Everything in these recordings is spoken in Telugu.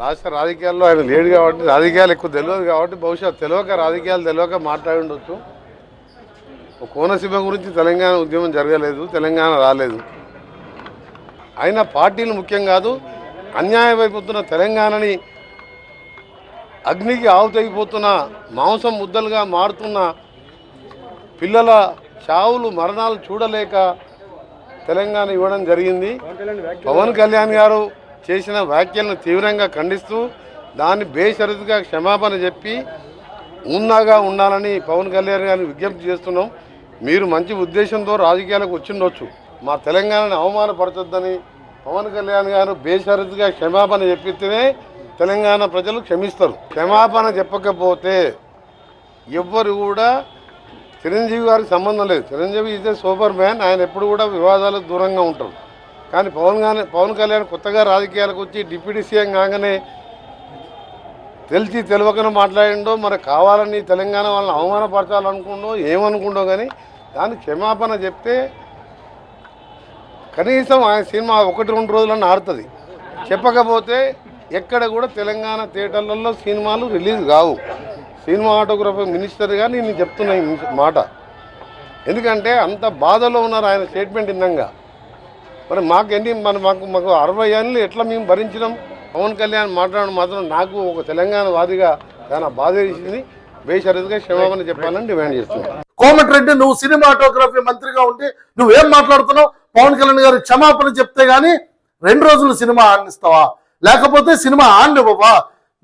రాష్ట్ర రాజకీయాల్లో ఆయన లేడు కాబట్టి రాజకీయాలు ఎక్కువ తెలియదు కాబట్టి బహుశా తెలియక రాజకీయాలు తెలియక మాట్లాడి ఉండొచ్చు. కోనసీమ గురించి తెలంగాణ ఉద్యమం జరగలేదు తెలంగాణ రాలేదు. అయినా పార్టీలు ముఖ్యం కాదు అన్యాయం అయిపోతున్న తెలంగాణని అగ్నికి ఆవుతైపోతున్న మాంసం ముద్దలుగా మారుతున్న పిల్లల చావులు మరణాలు చూడలేక తెలంగాణ ఇవ్వడం జరిగింది. పవన్ కళ్యాణ్ గారు చేసిన వ్యాఖ్యలను తీవ్రంగా ఖండిస్తూ దాన్ని బేషరతుగా క్షమాపణ చెప్పి ఉన్నాగా ఉండాలని పవన్ కళ్యాణ్ గారిని విజ్ఞప్తి చేస్తున్నాం. మీరు మంచి ఉద్దేశంతో రాజకీయాలకు వచ్చిండొచ్చు. మా తెలంగాణని అవమానపరచొద్దని పవన్ కళ్యాణ్ గారు బేషరతుగా క్షమాపణ చెప్పితేనే తెలంగాణ ప్రజలు క్షమిస్తారు. క్షమాపణ చెప్పకపోతే ఎవ్వరు కూడా చిరంజీవి గారికి సంబంధం లేదు. Chiranjeevi is a superman ఆయన ఎప్పుడు కూడా వివాదాలకు దూరంగా ఉంటారు. కానీ పవన్ కానీ పవన్ కళ్యాణ్ కొత్తగా రాజకీయాలకు వచ్చి డిప్యూటీ సీఎం కాగానే తెలిసి తెలియకనే మాట్లాడిండో మరి కావాలని తెలంగాణ వాళ్ళని అవమానపరచాలనుకుండో ఏమనుకుండో కానీ దానికి క్షమాపణ చెప్తే కనీసం ఆయన సినిమా ఒకటి రెండు రోజులన్న ఆడుతుంది. చెప్పకపోతే ఎక్కడ కూడా తెలంగాణ థియేటర్లలో సినిమాలు రిలీజ్ కావు. సినిమా ఆటోగ్రఫర్ మినిస్టర్గా నేను చెప్తున్నా మాట. ఎందుకంటే అంత బాధలో ఉన్నారు ఆయన స్టేట్మెంట్ ఇందంగా మరి మాకు ఎన్ని మన మాకు మాకు అరవై ఏళ్ళు ఎట్లా మేము భరించినాం? పవన్ కళ్యాణ్ మాట్లాడడం మాత్రం నాకు ఒక తెలంగాణ వాదిగా చాలా బాధ వేసింది. బేషరతుగా క్షమాపణ చెప్పాలని డిమాండ్ చేస్తున్నాను కోమటిరెడ్డి నువ్వు సినిమాటోగ్రఫీ మంత్రిగా ఉండి నువ్వేం మాట్లాడుతున్నావు? పవన్ కళ్యాణ్ గారు క్షమాపణ చెప్తే గానీ రెండు రోజులు సినిమా ఆడిస్తావా లేకపోతే సినిమా ఆడివ్వవా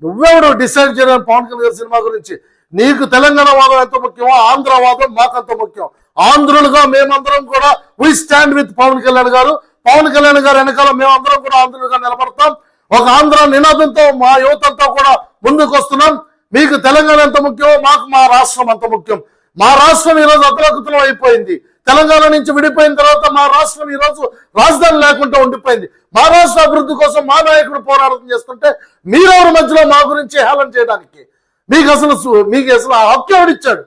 నువ్వెవడు డిసైడ్ చేయడం పవన్ కళ్యాణ్ గారి సినిమా గురించి? నీకు తెలంగాణ వాదం ఎంత ముఖ్యమో ఆంధ్ర వాదం మాకంత ముఖ్యం. ఆంధ్రులుగా మేమందరం కూడా we stand with Pawan Kalyan garu. Pawan Kalyan గారి వెనకాల మేమందరం కూడా ఆంధ్రులుగా నిలబడతాం. ఒక ఆంధ్ర నినాదంతో మా యువతంతో కూడా ముందుకు వస్తున్నాం. మీకు తెలంగాణ ఎంత ముఖ్యమో మాకు మా రాష్ట్రం అంత ముఖ్యం. మా రాష్ట్రం ఈరోజు అతలకుతలం అయిపోయింది. తెలంగాణ నుంచి విడిపోయిన తర్వాత మా రాష్ట్రం ఈరోజు రాజధాని లేకుండా ఉండిపోయింది. మా రాష్ట్ర అభివృద్ధి కోసం మా నాయకుడు పోరాటం చేస్తుంటే మీరెవరి మధ్యలో మా గురించి హేళన చేయడానికి? మీకు అసలు మీకు అసలు ఆ హక్కు ఎవడిచ్చాడు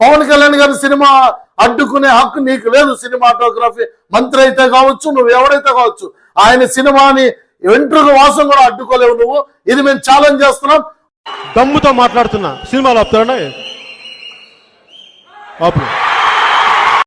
పవన్ కళ్యాణ్ గారి సినిమా అడ్డుకునే హక్కు నీకు లేదు సినిమాటోగ్రఫీ. మంత్రి అయితే కావచ్చు నువ్వు ఎవరైతే కావచ్చు ఆయన సినిమాని వెంట్రుక వాసం కూడా అడ్డుకోలేవు నువ్వు. ఇది మేము ఛాలెంజ్ చేస్తున్నాం. దమ్ముతో మాట్లాడుతున్నా సినిమాలు ఆపుతారా